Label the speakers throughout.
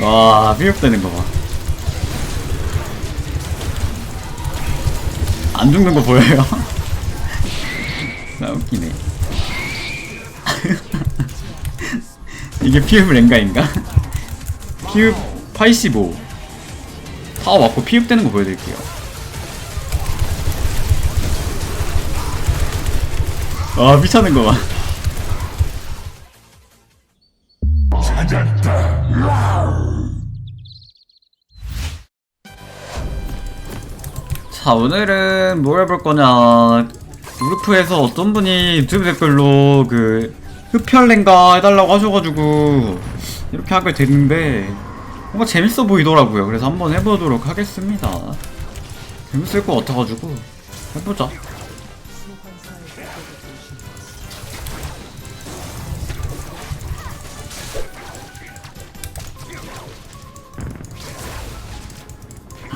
Speaker 1: 와 피흡되는 거 봐. 안 죽는 거 보여요? 나 웃기네. 이게 피흡 랭가인가? 피흡 85 타워 맞고 피흡되는 거 보여드릴게요. 아 미쳤는 거 봐 자 오늘은 뭘 해볼 거냐? 우르프에서 어떤 분이 유튜브 댓글로 그 흡혈랭가 해달라고 하셔가지고 이렇게 하게 됐는데 뭔가 재밌어 보이더라고요. 그래서 한번 해보도록 하겠습니다. 재밌을 것 같아가지고 해보자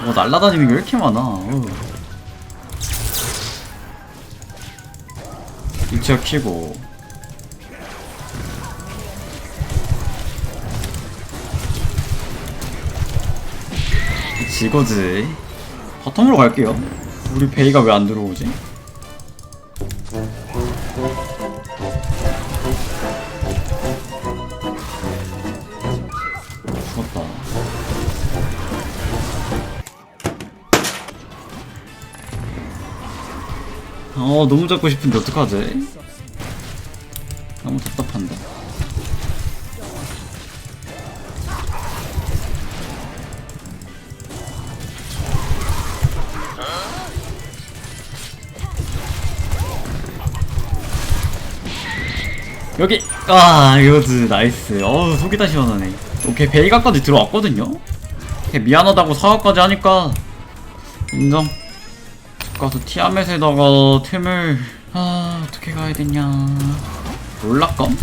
Speaker 1: 뭐 날라다니는 게 왜 이렇게 많아 어우. 이치어 키고 지거지 바텀으로 갈게요 우리 베이가 왜 안 들어오지? 어 너무 잡고 싶은데 어떡하지? 너무 답답한데. 여기! 아 이거지 나이스. 어우 속이 다 시원하네. 오케이 베이가까지 들어왔거든요? 오케이 미안하다고 사과까지 하니까 인정? 집 가서 티아멧에다가 템을 아 어떻게 가야 되냐. 몰락감?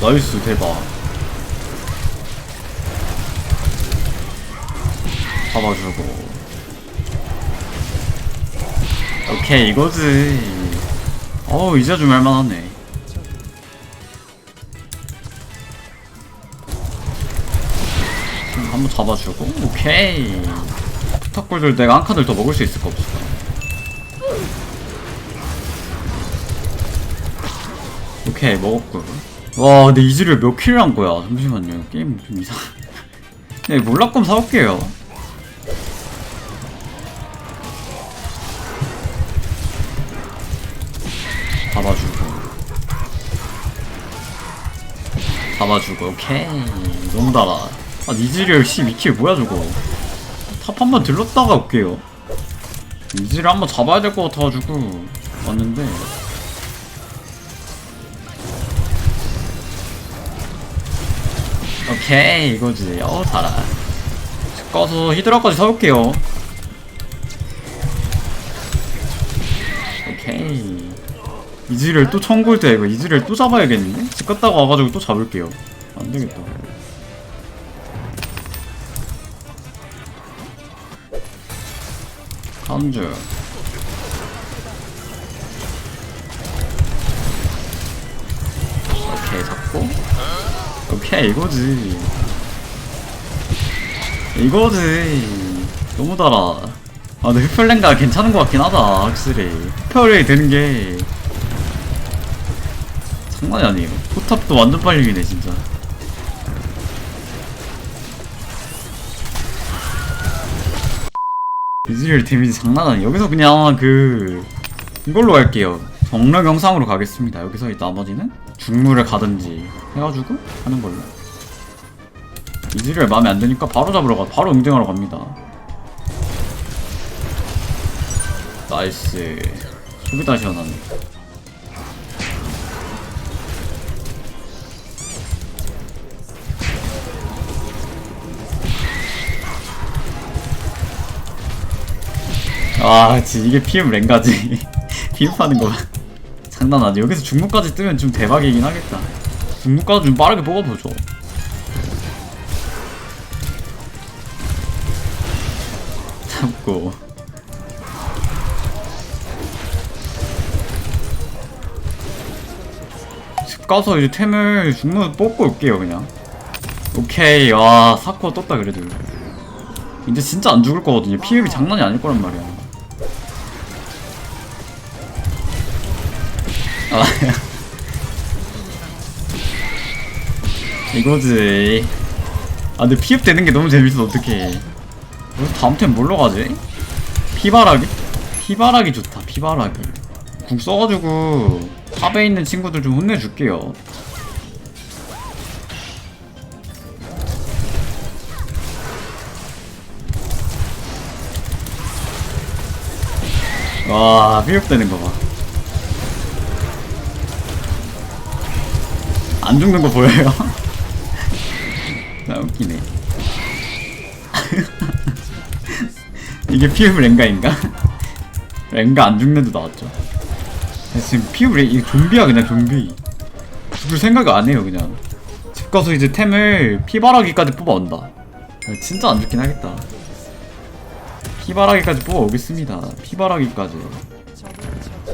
Speaker 1: 나이스 대박. 잡아주고. 오케이 이거지. 어우 이제 좀 할만하네 잡아주고. 오케이. 부탁골들 내가 한 칸을 더 먹을 수 있을까 없을까 오케이 먹었고. 와 근데 이즈를 몇 킬을 한 거야? 잠시만요. 게임 좀 이상. 네 몰락검 사올게요. 잡아주고. 잡아주고 오케이. 너무 달아 아 니즈리얼 12킬 뭐야 저거? 탑 한 번 들렀다가 올게요. 니즈를 한번 잡아야 될 것 같아가지고 왔는데. 오케이 이거지. 어 달아. 집 가서 히드라까지 사올게요. 오케이. 이즈리얼 또 청골대 이거 이즈리얼 또 잡아야겠는데? 집 갔다가 와가지고 또 잡을게요. 안되겠다 한주. 오케이 잡고. 오케이 이거지. 이거지. 너무 달아. 아 근데 흡혈랭가 괜찮은 것 같긴 하다 확실히. 흡혈이 되는 게. 장난이 아니에요. 포탑도 완전 빨리 미네 진짜 이즈리얼 데미지 장난 아니에요 여기서 그냥 그 이걸로 갈게요. 정력 영상으로 가겠습니다. 여기서 이 나머지는 중물을 가든지 해가지고 하는 걸로. 이즈리얼 마음에 안 드니까 바로 잡으러 가 바로 응징하러 갑니다. 나이스. 속이 다 시원하네 아 진짜 이게 PM 랭가지. 비입하는 거. 장난 아니야. 여기서 중국까지 뜨면 좀 대박이긴 하겠다. 중국까지 좀 빠르게 뽑아보죠. 집 가서 이제 템을 중문에서 뽑고 올게요 그냥. 오케이. 와 사코 떴다 그래도. 이제 진짜 안 죽을 거거든요. 피흡이 장난이 아닐 거란 말이야 아. 이거지. 아 근데 피흡 되는 게 너무 재밌어 어떡해. 다음 템 뭘로 가지? 피바라기? 피바라기 좋다 피바라기. 궁 써가지고 탑에 있는 친구들 좀 혼내줄게요. 와 피흡되는 거봐 안 죽는 거 보여요? 나 웃기네. 이게 피흡 랭가인가? 랭가 안 죽는 도 나왔죠. 지금 피흡 랭 이게 좀비야 그냥 좀비. 죽을 생각 안 해요 그냥. 집 가서 이제 템을 피바라기까지 뽑아온다. 아, 진짜 안 죽긴 하겠다. 피바라기까지 뽑아오겠습니다. 피바라기까지.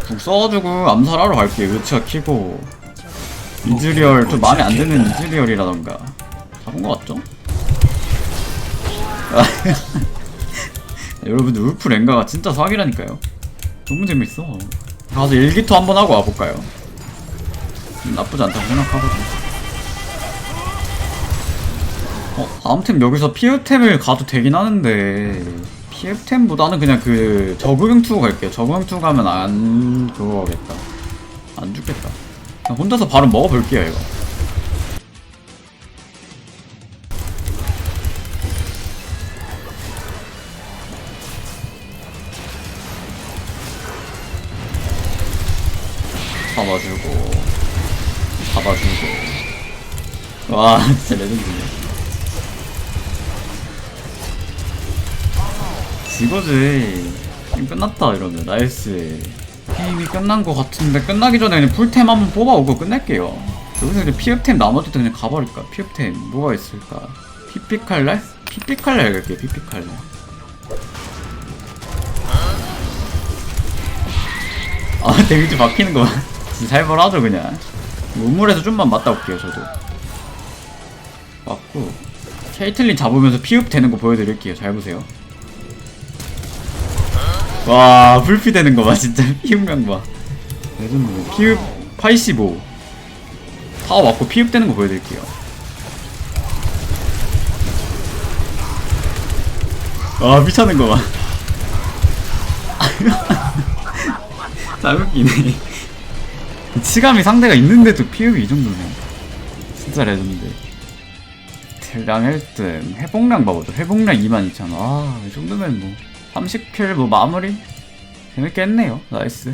Speaker 1: 북 써가지고 암살하러 갈게요. 요치가 키고 이즈리얼 좀 마음에 안 드는 이즈리얼이라던가. 잡은 거 같죠? 여러분들 울프 랭가가 진짜 사기라니까요. 너무 재밌어. 가서 일기토 한번 하고 와볼까요? 음, 나쁘지 않다고 생각하거든 어, 다음 템 여기서 피읍템을 가도 되긴 하는데 피읍템보다는 그냥 그 저그용 투 갈게요. 저그용 투 가면 안 그거 하겠다. 안 죽겠다 혼자서 바로 먹어볼게요 이거. 잡아주고 잡아주고. 와 진짜 레전드네 이거지. 끝났다 이러면. 나이스 게임이 끝난 것 같은데 끝나기 전에 그냥 풀템 한번 뽑아오고 끝낼게요. 여기서 이제 피읍템 나머지도 그냥 가버릴까? 피읍템 뭐가 있을까? 피피칼날? 피피칼날 갈게요 피피칼날. 아 데미지 박히는 거 진짜 살벌하죠 그냥. 우물에서 좀만 맞다 올게요 저도. 맞고. 케이틀린 잡으면서 피흡 되는 거 보여드릴게요. 잘 보세요 와 불피 되는 거 봐 진짜. 피흡량 봐. 레전드 피흡 85 타워 맞고 피흡 되는 거 보여드릴게요. 와 미쳤는 거봐. 잘 웃기네. 치감이 상대가 있는데도 피흡이 이 정도네. 진짜 레전드. 딜량 1등 회복량 봐보자 회복량 22,000 아이 정도면 뭐 30킬 뭐 마무리? 재밌게 했네요. 나이스